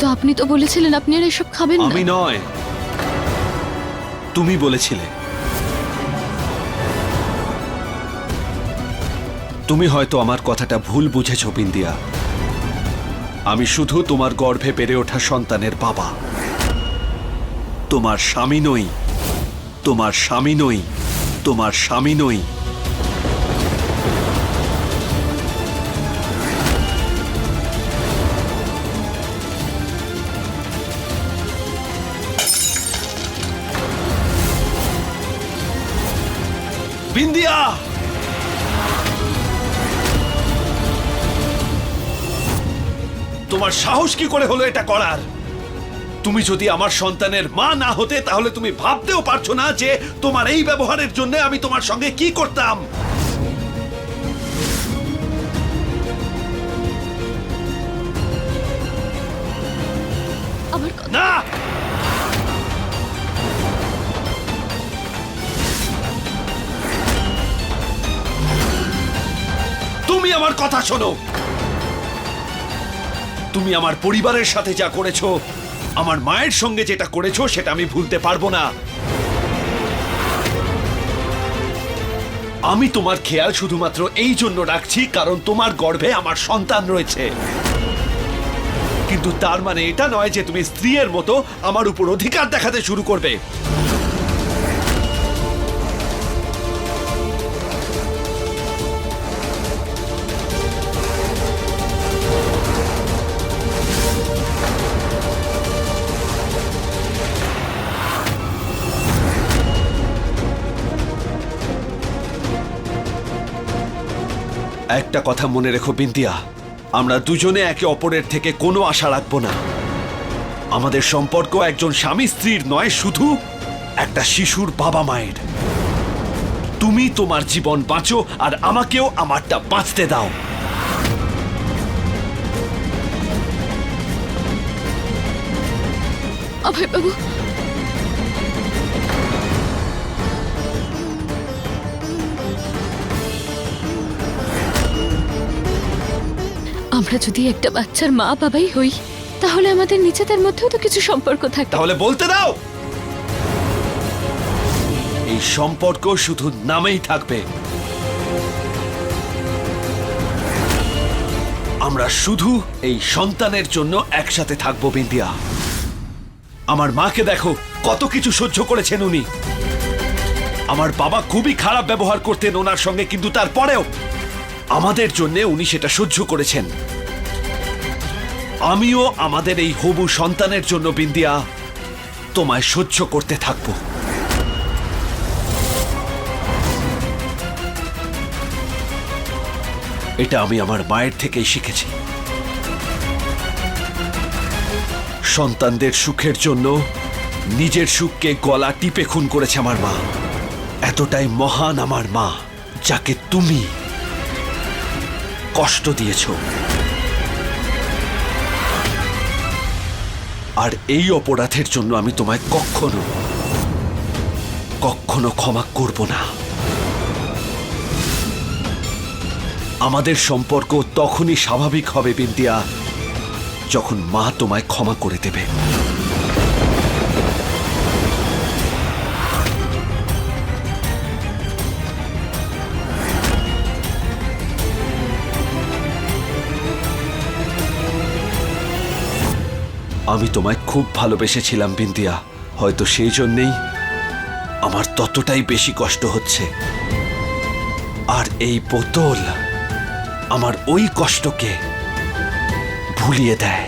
কিন্তু আপনি তো বলেছিলেন আপনি আর এসব খাবেন না। আমি নয়। তুমি বলেছিলে। তুমি হয়তো আমার কথাটা ভুল বুঝেছ, বিন্দিয়া। আমি শুধু তোমার গর্ভে বেড়ে ওঠা সন্তানের বাবা। তোমার স্বামী নই। তোমার স্বামী নই। তোমার স্বামী নই। বিন্দিয়া তোমার সাহস কি করে হলো এটা করার? তুমি যদি আমার সন্তানের মা না হতে, তাহলে তুমি ভাবতেও পারছ না যে তোমার এই ব্যবহারের জন্য আমি তোমার সঙ্গে কি করতাম। কথা শোনো। তুমি আমার পরিবারের সাথে যা করেছ, আমার মায়ের সঙ্গে যেটা করেছ, সেটা আমি ভুলতে পারব না। আমি তোমার খেয়াল শুধুমাত্র এই জন্য রাখছি, কারণ তোমার গর্ভে আমার সন্তান রয়েছে। কিন্তু তার মানে এটা নয় যে তুমি স্ত্রীর মতো আমার উপর অধিকার দেখাতে শুরু করবে। একটা কথা মনে রেখো বিন্দিয়া আমরা দুজনে একে অপরের থেকে কোনো আশা রাখব না। আমাদের সম্পর্ক একজন স্বামী স্ত্রীর নয়, শুধু একটা শিশুর বাবা মায়ের। তুমি তোমার জীবন বাঁচো আর আমাকেও আমারটা বাঁচতে দাও। অভয় বাবু আমরা যদি একটা বাচ্চার মা বাবাই হই, তাহলে আমাদের নিজেদের মধ্যেও তো কিছু সম্পর্ক থাকে। তাহলে বলতে দাও! এই সম্পর্ক শুধু নামেই থাকবে। আমরা শুধু এই সন্তানের জন্য একসাথে থাকব বিন্দিয়া আমার মাকে দেখো, কত কিছু সহ্য করেছেন উনি। আমার বাবা খুবই খারাপ ব্যবহার করতেন ওনার সঙ্গে, কিন্তু তারপরেও আমাদের জন্য উনি সেটা সহ্য করেছেন। আমিও আমাদের এই হবু সন্তানের জন্য বিন্দিয়া, তোমায় সহ্য করতে থাকব। এটা আমি আমার মায়ের থেকেই শিখেছি। সন্তানদের সুখের জন্য নিজের সুখকে গলা টিপে খুন করেছে আমার মা। এতটাই মহান আমার মা, যাকে তুমি কষ্ট দিয়েছ। আর এই অপরাধের জন্য আমি তোমায় কখনো কখনো ক্ষমা করব না। আমাদের সম্পর্ক তখনই স্বাভাবিক হবে বিন্দিয়া যখন মা তোমায় ক্ষমা করে দেবে। আমি তোমায় খুব ভালোবেসেছিলাম বিন্দিয়া হয়তো সেই জন্যেই আমার ততটাই বেশি কষ্ট হচ্ছে। আর এই বোতল আমার ওই কষ্টকে ভুলিয়ে দেয়।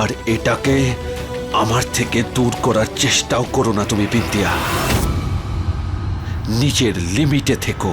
আর এটাকে আমার থেকে দূর করার চেষ্টাও করো না তুমি বিন্দিয়া নিজের লিমিটে থেকো।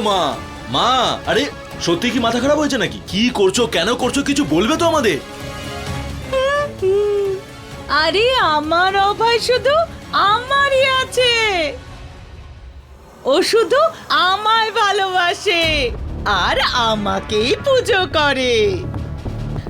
মা মা, আরে সত্যি কি মাথা খারাপ হয়েছে নাকি? কি করছ, কেন করছ, কিছু বলবে তো আমাদের? আরে আমার অভয় শুধু আমারই আছে। ও শুধু আমায় ভালোবাসে আর আমাকেই পুজো করে।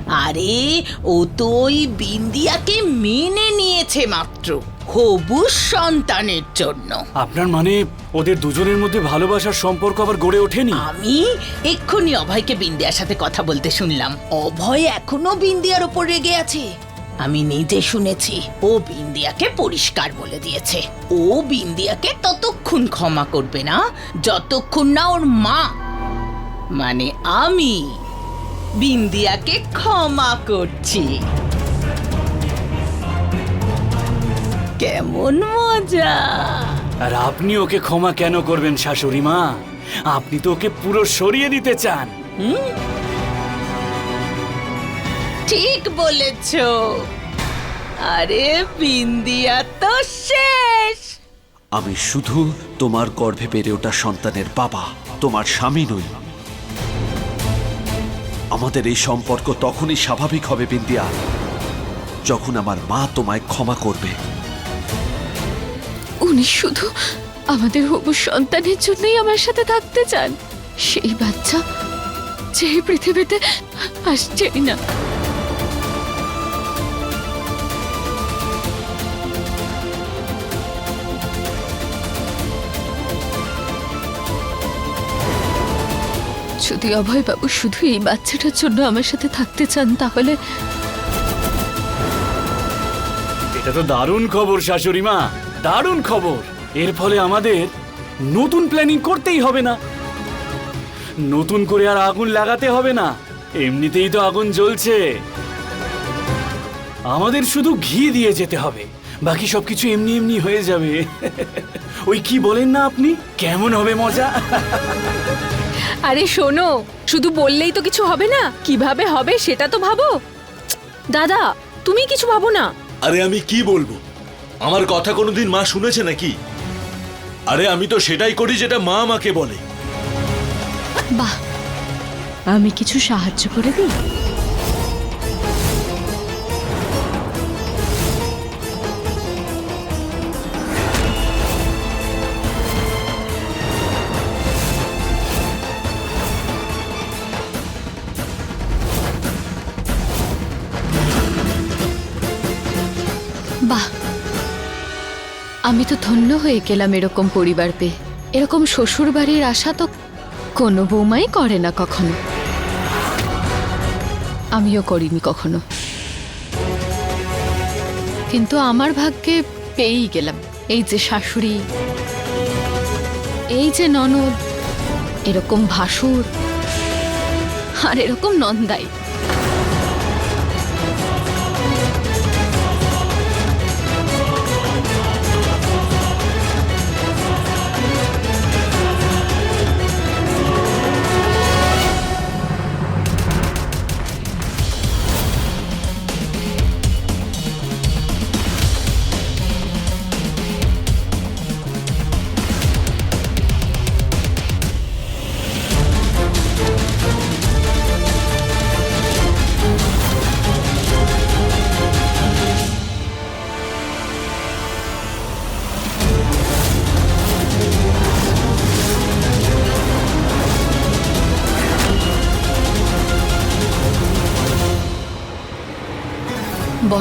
আরে, ও তো ওই বিন্দিয়াকে মেনে নিয়েছে মাত্র। হবু সন্তানের জন্য। আপনার মানে ওদের দুজনের মধ্যে ভালোবাসার সম্পর্ক আবার গড়ে ওঠেনি? আমি এক্ষুনি অভয়কে বিন্দিয়ার সাথে কথা বলতে শুনলাম। অভয় এখনও বিন্দিয়ার ওপর রেগে আছে। আমি নিজে শুনেছি ও বিন্দিয়াকে পরিষ্কার বলে দিয়েছে। ও বিন্দিয়াকে ততক্ষণ ক্ষমা করবে না যতক্ষণ না ওর মা মানে আমি বিন্দিয়াকে ক্ষমা করছি। কেমন মজা। আর আপনি ওকে ক্ষমা কেন করবেন শাশুড়ি মা? আপনি তো ওকে পুরো সরিয়ে দিতে চান। ঠিক বলেছ। আরে বিন্দিয়া তো শেষ। আমি শুধু তোমার গর্ভে বেড়ে ওঠা সন্তানের বাবা তোমার স্বামী নই। আমাদের এই সম্পর্ক তখনই স্বাভাবিক হবে বিন্দিয়া যখন আমার মা তোমায় ক্ষমা করবে। উনি শুধু আমাদের হবু সন্তানের জন্যই আমার সাথে থাকতে চান। সেই বাচ্চা যে পৃথিবীতে আসছেই না। যদি অভয়বাবু শুধু এই বাচ্চাটার জন্য আমার সাথে থাকতে চান, তাহলে এটা তো দারুণ খবর, শাশুড়ি মা। দারুণ খবর। এর ফলে আমাদের নতুন প্ল্যানিং করতেই হবে না। নতুন করে আর আগুন লাগাতে হবে না। এমনিতেই তো আগুন জ্বলছে। আমাদের শুধু ঘি দিয়ে যেতে হবে। বাকি সবকিছু এমনি এমনি হয়ে যাবে। ওই কি বলেন না আপনি? কেমন হবে মজা? আরে শোনো শুধু বললেই তো কিছু হবে না। কীভাবে হবে সেটা তো ভাবো। দাদা তুমি কিছু ভাবো না। আরে আমি কি বলব? আমার কথা কোনোদিন মা শুনেছে নাকি? আরে আমি তো সেটাই করি যেটা মা আমাকে বলে। বাহ, আমি কিছু সাহায্য করে দিই? বাহ আমি তো ধন্য হয়ে গেলাম এরকম পরিবার পেয়ে। এরকম শ্বশুর বাড়ির আশা তো কোনো বৌমাই করে না কখনো। আমিও করিনি কখনো। কিন্তু আমার ভাগ্যে পেয়েই গেলাম। এই যে শাশুড়ি, এই যে ননদ, এরকম ভাসুর, আর এরকম নন্দাই।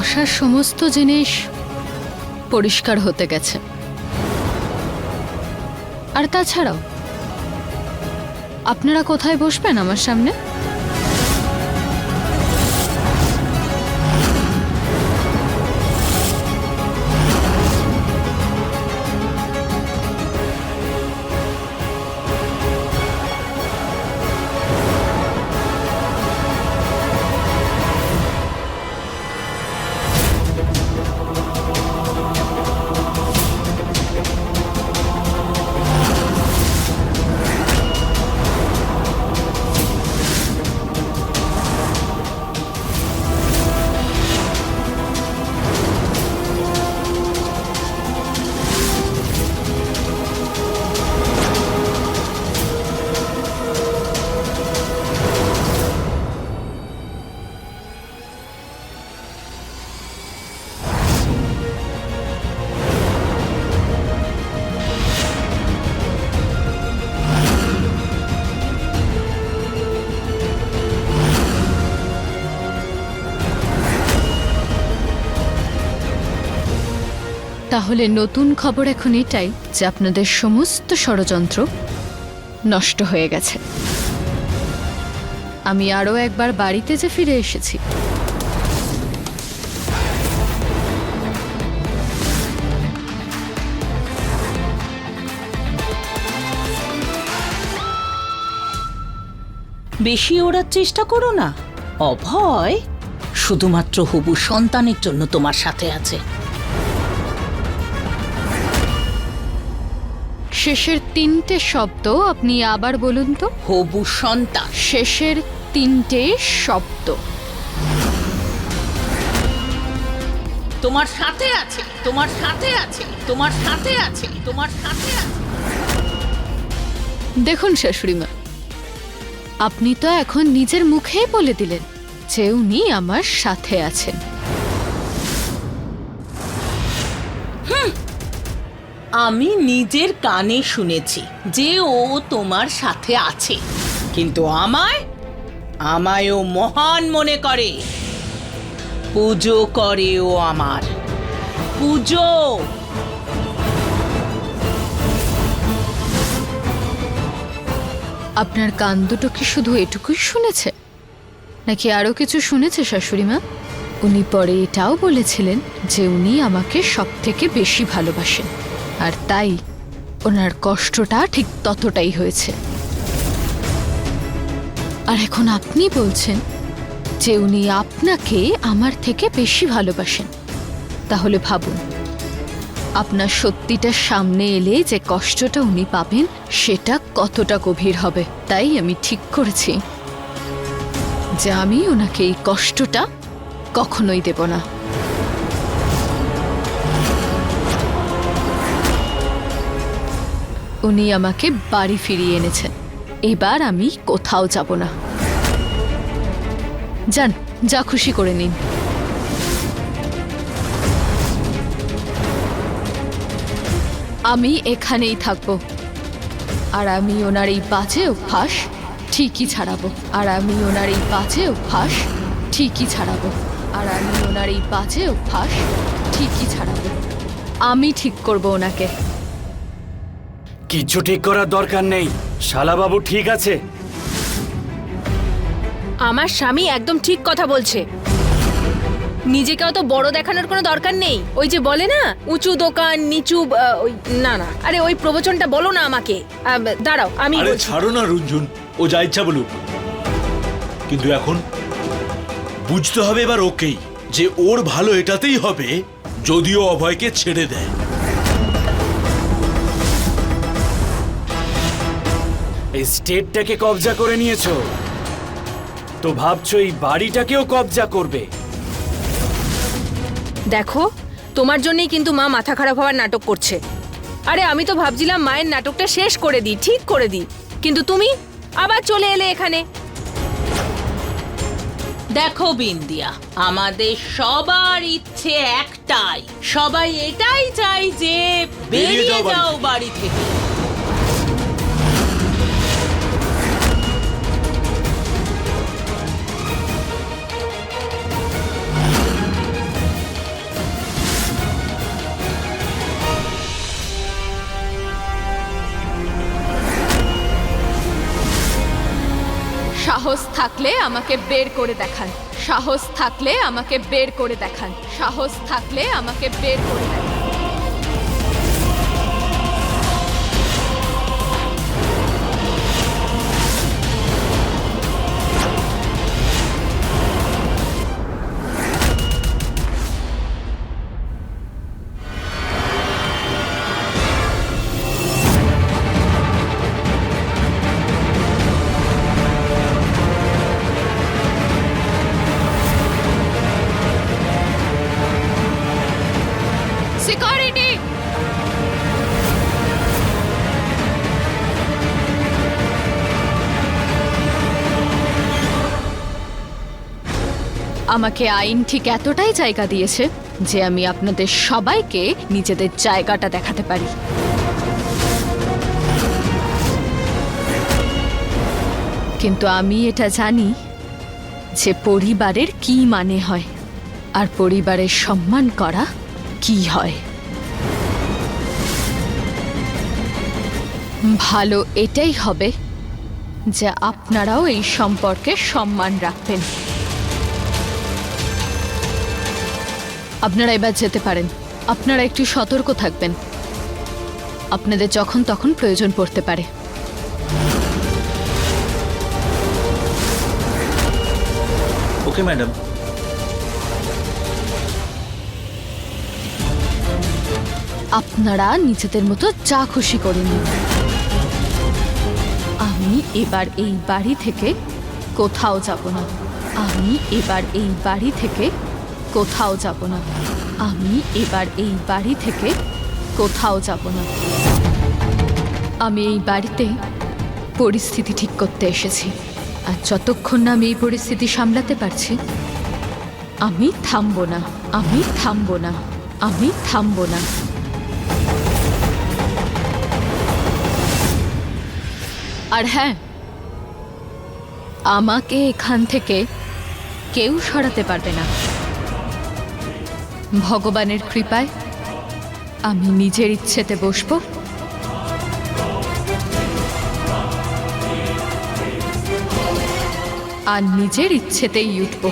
বসার সমস্ত জিনিস পরিষ্কার হতে গেছে। আর তাছাড়াও আপনারা কোথায় বসবেন আমার সামনে? তাহলে নতুন খবর এখন এটাই যে আপনাদের সমস্ত ষড়যন্ত্র নষ্ট হয়ে গেছে। আমি আরও একবার বাড়িতে যে ফিরে এসেছি। বেশি ওড়ার চেষ্টা করো না। অভয়, শুধুমাত্র হবু সন্তানের জন্য তোমার সাথে আছে। শেষের তিনটে শব্দ আপনি আবার বলুন তো। হবু সন্তান। শেষের তিনটে শব্দ। তোমার সাথে আছে তোমার সাথে আছে তোমার সাথে আছে তোমার সাথে আছে। দেখুন শাশুড়িমা আপনি তো এখন নিজের মুখেই বলে দিলেন যে উনি আমার সাথে আছেন। আমি নিজের কানে শুনেছি যে ও তোমার সাথে আছে। কিন্তু আমায় আমায়ও মহান মনে করে। পুজো করে ও আমার। পুজো! আপনার কান দুটো কি শুধু এটুকুই শুনেছে? নাকি আরও কিছু শুনেছে, শাশুড়ি মা? উনি পরে এটাও বলেছিলেন যে উনি আমাকে সব থেকে বেশি ভালোবাসেন। আর তাই ওনার কষ্টটা ঠিক ততটাই হয়েছে। আর এখন আপনি বলছেন যে উনি আপনাকে আমার থেকে বেশি ভালোবাসেন। তাহলে ভাবুন, আপনার সত্যিটা সামনে এলে যে কষ্টটা উনি পাবেন, সেটা কতটা গভীর হবে, তাই আমি ঠিক করেছি। যে আমি ওনাকে এই কষ্টটা কখনোই দেব না। উনি আমাকে বাড়ি ফিরিয়ে এনেছেন। এবার আমি কোথাও যাব না। যান, যা খুশি করে নিন। আমি এখানেই থাকব। আর আমি ওনার এই বাজে অভ্যাস ঠিকই ছাড়াবো। আর আমি ওনার এই বাজে অভ্যাস ঠিকই ছাড়াবো। আর আমি ওনার এই বাজে অভ্যাস ঠিকই ছাড়াবো। আমি ঠিক করব ওনাকে। কিচ্ছু ঠিক করার দরকার নেই। শালাবাবু ঠিক আছে? আমার স্বামী একদম ঠিক কথা বলছে। নিজেকে অত বড় দেখানোর কোনো দরকার নেই। ওই যে বলে না উঁচু দোকান নিচু আহ, ওই না না। আরে ওই প্রবচনটা বলো না আমাকে। আহ, দাঁড়াও আমি আরে বলছি। ছাড়ো না রঞ্জন ও যা ইচ্ছা বলুক। কিন্তু এখন বুঝতে হবে এবার ওকেই যে ওর ভালো এটাতেই হবে যদিও অভয়কে ছেড়ে দেয়। এই স্টেটটাকে কবজা করে নিয়েছো। তো ভাবছ এই বাড়িটাকেও কবজা করবে। দেখো তোমার জন্যই কিন্তু মা মাথা খারাপ হওয়ার নাটক করছে। আরে আমি তো ভাবছিলাম মায়ের নাটকটা শেষ করে দিই ঠিক করে দিই। কিন্তু তুমি আবার চলে এলে এখানে। দেখো বিন্দিয়া আমাদের সবার ইচ্ছে একটাই। সবাই এটাই চাই যে বেরিয়ে যাও যাও বাড়ি থেকে। সাহস থাকলে আমাকে বের করে দেখান। সাহস থাকলে আমাকে বের করে দেখান। সাহস থাকলে আমাকে বের করে দেখান। আমাকে আইন ঠিক এতটাই জায়গা দিয়েছে যে আমি আপনাদের সবাইকে নিজেদের জায়গাটা দেখাতে পারি। কিন্তু আমি এটা জানি যে পরিবারের কি মানে হয় আর পরিবারের সম্মান করা কি হয়। ভালো এটাই হবে যে আপনারাও এই সম্পর্কে সম্মান রাখবেন। আপনারা এবার যেতে পারেন। আপনারা একটু সতর্ক থাকবেন। আপনাদের যখন তখন প্রয়োজন পড়তে পারে। Okay madam. আপনারা নিজেদের মতো চা খুশি করে নিন। আমি এবার এই বাড়ি থেকে কোথাও যাব না। আমি এবার এই বাড়ি থেকে কোথাও যাব না। আমি এবার এই বাড়ি থেকে কোথাও যাব না। আমি এই বাড়িতে পরিস্থিতি ঠিক করতে এসেছি। আর যতক্ষণ না আমি এই পরিস্থিতি সামলাতে পারছি, আমি থামবো না। আমি থামবো না। আমি থামবো না। আর হ্যাঁ আমাকে এখান থেকে কেউ সরাতে পারবে না। ভগবানের কৃপায় আমি নিজের ইচ্ছেতে বসব। আর নিজের ইচ্ছেতেই উঠব।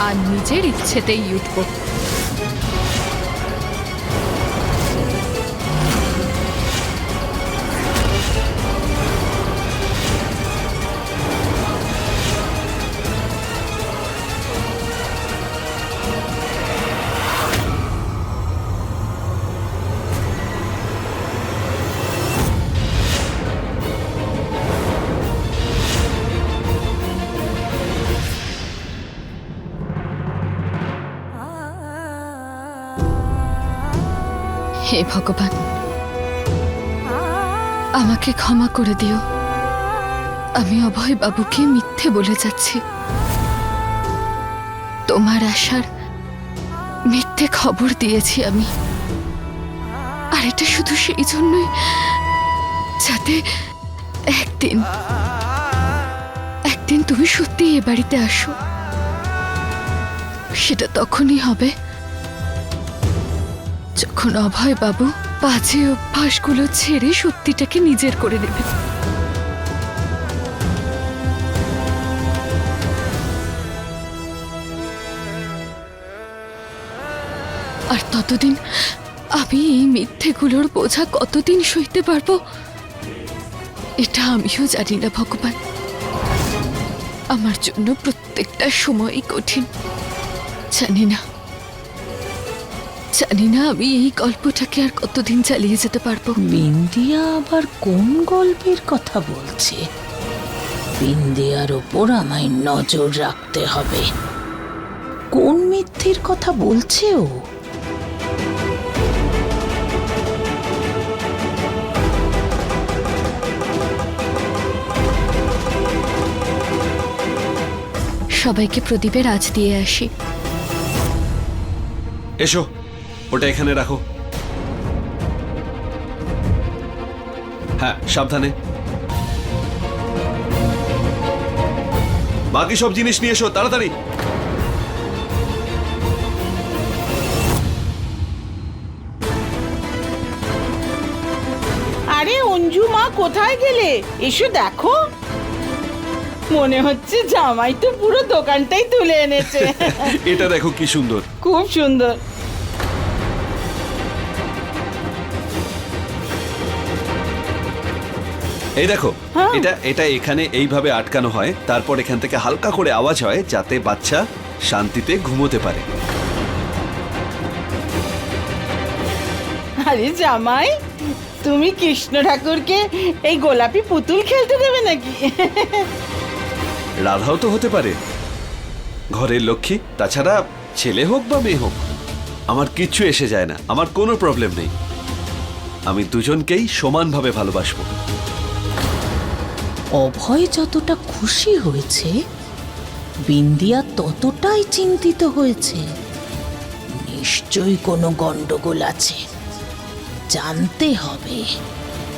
আর নিজের ইচ্ছেতেই উঠবো। হে ভগবান। আমাকে ক্ষমা করে দিও। আমি অভয় বাবুকে মিথ্যে বলে যাচ্ছি। তোমার আশার মিথ্যে খবর দিয়েছি আমি। আর এটা শুধু সেই জন্যই যাতে একদিন একদিন তুমি সত্যি এ বাড়িতে আসো। সেটা তখনই হবে। যখন অভয় বাবু বাজে অভ্যাসগুলো ছেড়ে সত্যিটাকে নিজের করে নেবে আর ততদিন আমি এই মিথ্যেগুলোর বোঝা কতদিন সইতে পারব, এটা আমিও জানি না, ভগবান। আমার জন্য প্রত্যেকটা সময়ই কঠিন, জানি না। জানি না আমি এই গল্পটাকে আর কতদিন চালিয়ে যেতে পারব। বিন্দিয়া আবার কোন গল্পের কথা বলছে? বিন্দিয়ার ওপর আমায় নজর রাখতে হবে। কোন মিথ্যের কথা বলছে ও? সবাইকে প্রদীপের আজ দিয়ে আসি। এসো। ওটা এখানে রাখো। হ্যাঁ সাবধানে। বাকি সব জিনিস নিয়ে এসো তাড়াতাড়ি। আরে অঞ্জু মা কোথায় গেলে? এসো দেখো। মনে হচ্ছে জামাই তো পুরো দোকানটাই তুলে এনেছে। এটা দেখো কি সুন্দর। খুব সুন্দর। এই দেখো হ্যাঁ। এটা এটা এখানে এইভাবে আটকানো হয় তারপর এখান থেকে হালকা করে আওয়াজ হয় যাতে বাচ্চা শান্তিতে ঘুমোতে পারে। আরে জামাই তুমি কৃষ্ণ ঠাকুরকে এই গোলাপি পুতুল খেলতে দেবে নাকি? রাধাও তো হতে পারে। ঘরের লক্ষ্মী তাছাড়া ছেলে হোক বা মেয়ে হোক আমার কিচ্ছু এসে যায় না আমার কোনো প্রবলেম নেই। আমি দুজনকেই সমানভাবে ভালোবাসবো। অভয় যতটা খুশি হয়েছে, বিন্দিয়া ততটাই চিন্তিত হয়েছে। নিশ্চয়ই কোনো গন্ডগোল আছে। জানতে হবে।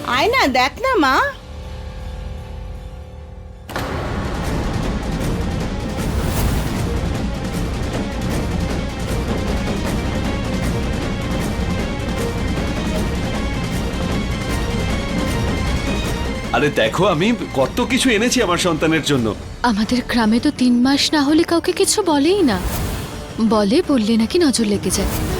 আয় না দেখ না মা। আরে দেখো, আমি কত কিছু এনেছি আমার সন্তানের জন্য। আমাদের গ্রামে তো তিন মাস না হলে কাউকে কিছু বলেই না। বলে বললে নাকি নজর লেগে যায়।